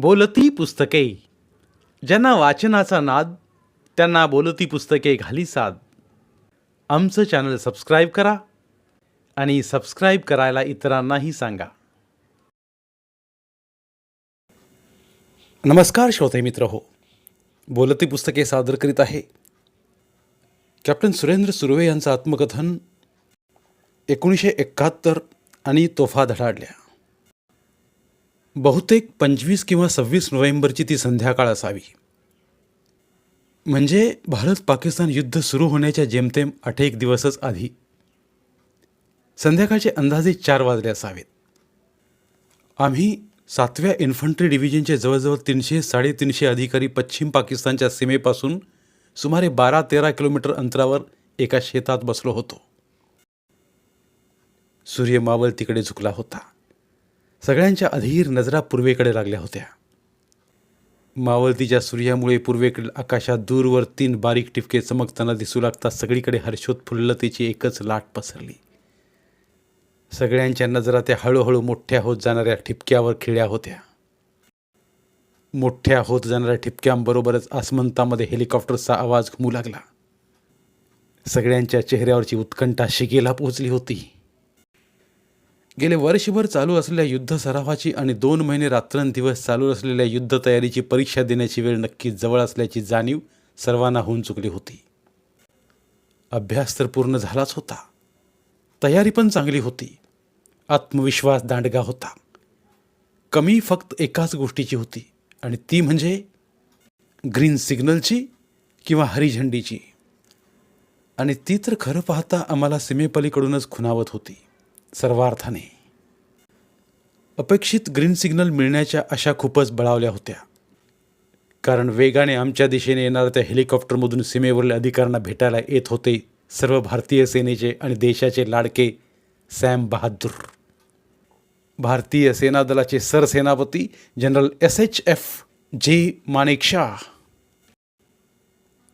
बोलती पुस्तके. ज्यांना वाचनाचा नाद त्यांना बोलती पुस्तके घाली साद. आमचं चॅनल सबस्क्राईब करा आणि सबस्क्राईब करायला इतरांनाही सांगा. नमस्कार श्रोते मित्र हो. बोलती पुस्तके सादर करीत आहे. कॅप्टन सुरेंद्र सुर्वे यांचं आत्मकथन एकोणीसशे एकाहत्तर आणि तोफा धडाडल्या. बहुतेक पंचवीस किंवा सव्वीस नोव्हेंबरची ती संध्याकाळ असावी. म्हणजे भारत पाकिस्तान युद्ध सुरू होण्याच्या जेमतेम आठ एक दिवसच आधी. संध्याकाळचे अंदाजे चार वाजले असावेत. आम्ही सातव्या इन्फंट्री डिव्हिजनचे जवळजवळ तीनशे साडेतीनशे अधिकारी पश्चिम पाकिस्तानच्या सीमेपासून सुमारे बारा तेरा किलोमीटर अंतरावर एका शेतात बसलो होतो. सूर्य मावळ तिकडे झुकला होता. सगळ्यांच्या अधीर नजरा पूर्वेकडे लागल्या होत्या. मावळतीच्या सूर्यामुळे पूर्वेकडील आकाशात दूरवर तीन बारीक टिपके चमकताना दिसू लागता सगळीकडे हर्षोत्फुल्लतेची एकच लाट पसरली. सगळ्यांच्या नजरा त्या हळूहळू मोठ्या होत जाणाऱ्या ठिपक्यावर खिळ्या होत्या. मोठ्या होत जाणाऱ्या ठिपक्यांबरोबरच आसमंतामध्ये हेलिकॉप्टरचा आवाज घुमू लागला. सगळ्यांच्या चेहऱ्यावरची उत्कंठा शिगेला पोहोचली होती. गेले वर्षभर चालू असलेल्या युद्ध सरावाची आणि दोन महिने रात्रंदिवस चालू असलेल्या युद्ध तयारीची परीक्षा देण्याची वेळ नक्कीच जवळ असल्याची जाणीव सर्वांना होऊन चुकली होती. अभ्यास तर पूर्ण झालाच होता. तयारी पण चांगली होती. आत्मविश्वास दांडगा होता. कमी फक्त एकाच गोष्टीची होती आणि ती म्हणजे ग्रीन सिग्नलची किंवा हरी झंडीची. आणि ती तर खरं पाहता आम्हाला सीमेपलीकडूनच खुणावत होती. सर्वार्थाने. अपेक्षित ग्रीन सिग्नल मिळण्याच्या अशा खूपच बळावल्या होत्या. कारण वेगाने आमच्या दिशेने येणाऱ्या त्या हेलिकॉप्टरमधून सीमेवरील अधिकाऱ्यांना भेटायला येत होते सर्व भारतीय सेनेचे आणि देशाचे लाडके सॅम बहादूर. भारतीय सेना दलाचे सरसेनापती general S H F J Manekshaw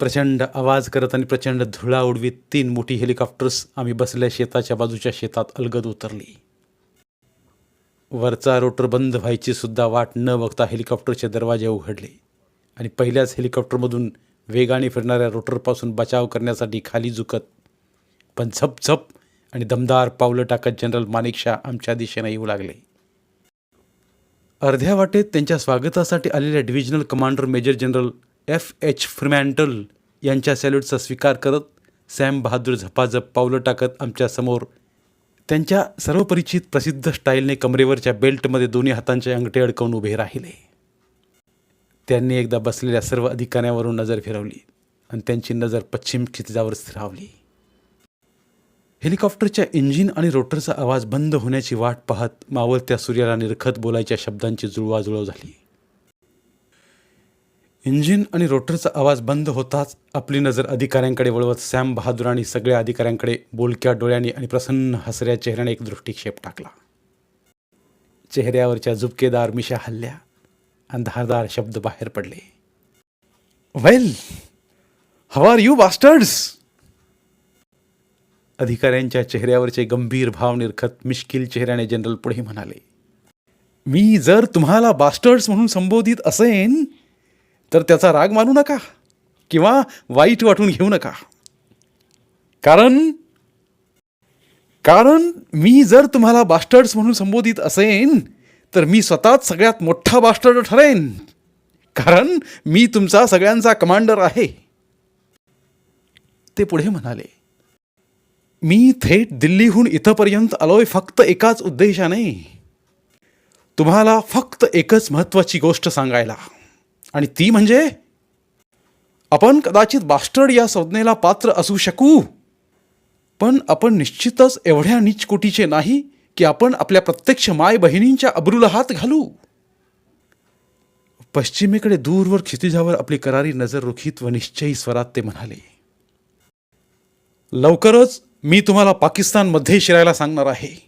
प्रचंड आवाज करत आणि प्रचंड धुळा उडवीत तीन मोठी हेलिकॉप्टर्स आम्ही बसल्या शेताच्या बाजूच्या शेतात अलगद उतरली. वरचा रोटर बंद व्हायची सुद्धा वाट न बघता हेलिकॉप्टरचे दरवाजे उघडले आणि पहिल्याच हेलिकॉप्टरमधून वेगाने फिरणाऱ्या रोटरपासून बचाव करण्यासाठी खाली झुकत पण झप झप आणि दमदार पावलं टाकत जनरल माणिकशा आमच्या दिशेने येऊ लागले. अर्ध्या वाटेत त्यांच्या स्वागतासाठी आलेल्या divisional commander major general F H Freemantle यांच्या सॅल्यूटचा स्वीकार करत सॅम बहादूर झपाझप पावलं टाकत आमच्यासमोर त्यांच्या सर्वपरिचित प्रसिद्ध स्टाईलने कमरेवरच्या बेल्टमध्ये दोन्ही हातांचे अंगठे अडकवून उभे राहिले. त्यांनी एकदा बसलेल्या सर्व अधिकाऱ्यांवरून नजर फिरवली आणि त्यांची नजर पश्चिम क्षितिजावर स्थिरावली. हेलिकॉप्टरच्या इंजिन आणि रोटरचा आवाज बंद होण्याची वाट पाहत मावळत्या सूर्याला निरखत बोलायच्या शब्दांची जुळवाजुळव झाली. इंजिन आणि रोटरचा आवाज बंद होताच आपली नजर अधिकाऱ्यांकडे वळवत सॅम बहादूर आणि सगळ्या अधिकाऱ्यांकडे बोलक्या डोळ्यांनी आणि प्रसन्न हसऱ्या चेहऱ्याने एक दृष्टिक्षेप टाकला. चेहऱ्यावरच्या झुपकेदार मिशा हल्ल्या आणि धारदार शब्द बाहेर पडले. Well how are you bastards? अधिकाऱ्यांच्या चेहऱ्यावरचे गंभीर भाव निरखत मिश्किल चेहऱ्याने जनरल पुढे म्हणाले मी जर तुम्हाला बास्टर्ड्स म्हणून संबोधित असेन तर त्याचा राग मानू नका किंवा वाईट वाटून घेऊ नका. कारण कारण मी जर तुम्हाला बास्टर्ड्स म्हणून संबोधित असेन तर मी स्वतःच सगळ्यात मोठा बास्टर्ड ठरेन. कारण मी तुमचा सगळ्यांचा कमांडर आहे. ते पुढे म्हणाले मी थेट दिल्लीहून इथंपर्यंत आलोय फक्त एकाच उद्देशाने. तुम्हाला फक्त एकच महत्त्वाची गोष्ट सांगायला. आणि ती म्हणजे आपण कदाचित बास्टर्ड या संज्ञेला पात्र असू शकू पण आपण निश्चितच एवढ्या नीचकोटीचे नाही की आपण आपल्या प्रत्यक्ष माय बहिणींच्या अब्रूला हात घालू. पश्चिमेकडे दूरवर क्षितिजावर आपली करारी नजर रोखीत व निश्चयी स्वरात ते म्हणाले लवकरच मी तुम्हाला पाकिस्तानमध्ये शिरायला सांगणार आहे.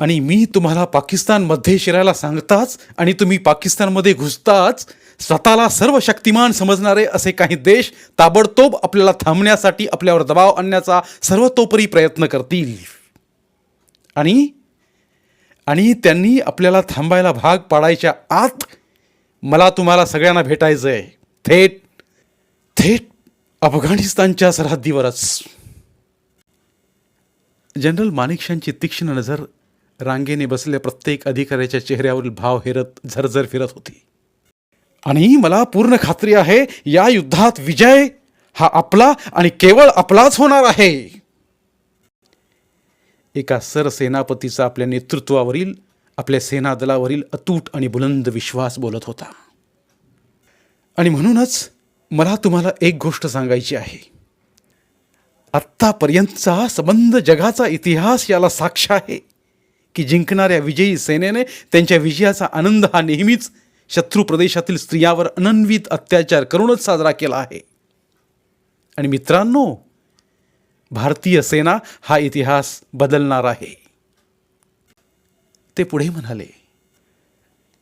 आणि मी तुम्हाला पाकिस्तानमध्ये शिरायला सांगताच आणि तुम्ही पाकिस्तानमध्ये घुसताच स्वतःला सर्व शक्तिमान समजणारे असे काही देश ताबडतोब आपल्याला थांबण्यासाठी आपल्यावर दबाव आणण्याचा सर्वतोपरी प्रयत्न करतील. आणि आणि त्यांनी आपल्याला थांबायला भाग पाडायच्या आत मला तुम्हाला सगळ्यांना भेटायचं आहे थेट थेट अफगाणिस्तानच्या सरहद्दीवरच. जनरल माणिकशांची तीक्ष्ण नजर रांगेने बसलेल्या प्रत्येक अधिकाऱ्याच्या चेहऱ्यावरील भाव हेरत झरझर फिरत होती. आणि मला पूर्ण खात्री आहे या युद्धात विजय हा आपला आणि केवळ आपलाच होणार आहे. एका सरसेनापतीचा आपल्या नेतृत्वावरील आपल्या सेनादलावरील अतूट आणि बुलंद विश्वास बोलत होता. आणि म्हणूनच मला तुम्हाला एक गोष्ट सांगायची आहे. आत्तापर्यंतचा संबंध जगाचा इतिहास याला साक्ष आहे. की जिंकणाऱ्या विजयी सेनेने त्यांच्या विजयाचा आनंद हा नेहमीच शत्रू प्रदेशातील स्त्रियावर अनन्वित अत्याचार करूनच साजरा केला आहे. आणि मित्रांनो भारतीय सेना हा इतिहास बदलणार आहे. ते पुढे म्हणाले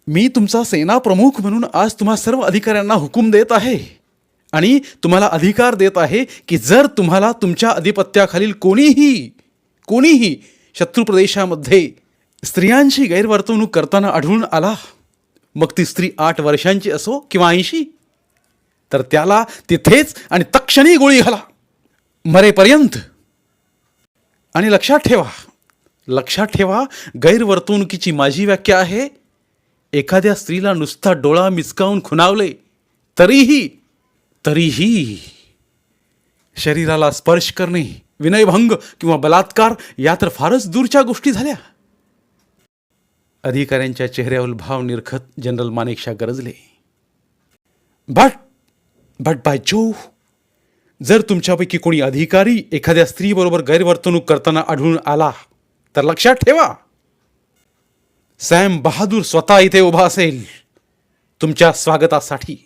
मी तुमचा सेना प्रमुख म्हणून आज तुम्हा सर्व अधिकाऱ्यांना हुकूम देत आहे. आणि तुम्हाला अधिकार देत आहे की जर तुम्हाला तुमच्या अधिपत्याखालील कोणीही कोणीही शत्रू प्रदेशामध्ये स्त्रियांशी गैरवर्तवणूक करताना आढळून आला. मग ती स्त्री आठ वर्षांची असो किंवा ऐंशी तर त्याला तिथेच आणि तक्षणी गोळी घाला. मरेपर्यंत. आणि लक्षात ठेवा लक्षात ठेवा गैरवर्तवणुकीची माझी व्याख्या आहे एखाद्या स्त्रीला नुसता डोळा मिचकावून खुणावले तरीही तरीही शरीराला स्पर्श करणे विनयभंग किंवा बलात्कार या तर फारच दूरच्या गोष्टी झाल्या. अधिकाऱ्यांच्या चेहऱ्यावर भाव निरखत जनरल मानेकशा गरजले. बट बट बाय जो जर तुमच्यापैकी कोणी अधिकारी एखाद्या स्त्रीबरोबर गैरवर्तणूक करताना आढळून आला तर लक्षात ठेवा. सॅम बहादूर स्वतः इथे उभा असेल तुमच्या स्वागतासाठी.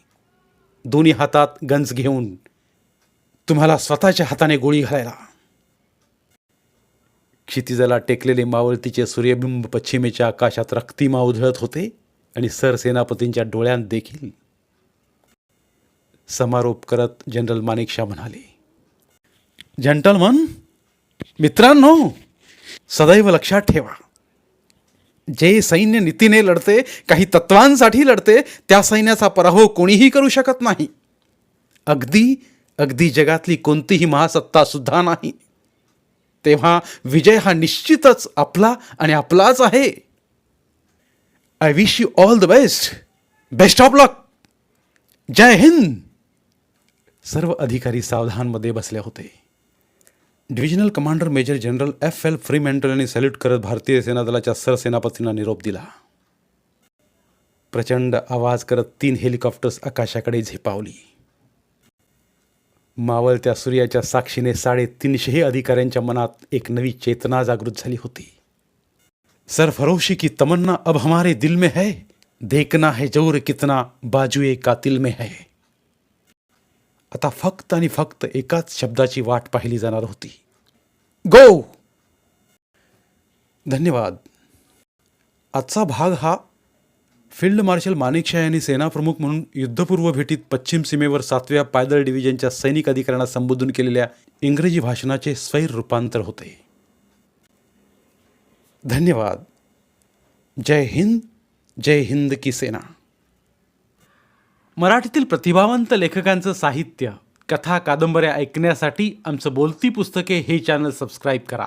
दोन्ही हातात गंज घेऊन तुम्हाला स्वतःच्या हाताने गोळी घालायला क्षितिजाला टेकलेले मावळतीचे सूर्यबिंब पश्चिमेच्या आकाशात रक्तिमा उधळत होते आणि सरसेनापतींच्या डोळ्यांत देखील समारोप करत जनरल मानेकशा म्हणाले जंटलमन मित्रांनो सदैव लक्षात ठेवा. जे सैन्य नीतीने लढते काही तत्वांसाठी लढते त्या सैन्याचा पराभव कोणीही करू शकत नाही. अगदी अगदी जगातली कोणतीही महासत्ता सुद्धा नाही. तेव्हा विजय हा निश्चितच आपला आणि आपलाच आहे. I wish you all the best best of luck जय हिंद. सर्व अधिकारी सावधानमध्ये बसले होते. Divisional commander major general F L Freemantle यांनी सॅल्यूट करत भारतीय सेनादलाच्या सरसेनापतींना निरोप दिला. प्रचंड आवाज करत तीन हेलिकॉप्टर्स आकाशाकडे झेपावली. मावळत्या सूर्याच्या साक्षीने साडेतीनशे अधिकाऱ्यांच्या मनात एक नवी चेतना जागृत झाली होती. सरफरोशी की तमन्ना अब हमारे दिल में है देखना है जोर कितना बाजुए कातिल में है. आता फक्त आणि फक्त एकाच शब्दाची वाट पाहिली जाणार होती. गो! धन्यवाद. आजचा भाग हा फील्ड मार्शल मानिकशा यांनी सेनाप्रमुख म्हणून युद्धपूर्व भेटीत पश्चिम सीमेवर सातव्या पायदळ डिव्हिजनच्या सैनिक अधिकाऱ्यांना संबोधन केलेल्या इंग्रजी भाषणाचे स्वैर रूपांतर होते. धन्यवाद. जय हिंद जय हिंद की सेना. मराठीतील प्रतिभावंत लेखकांचं साहित्य कथा कादंबऱ्या ऐकण्यासाठी आमचं बोलती पुस्तके हे चॅनल सबस्क्राईब करा.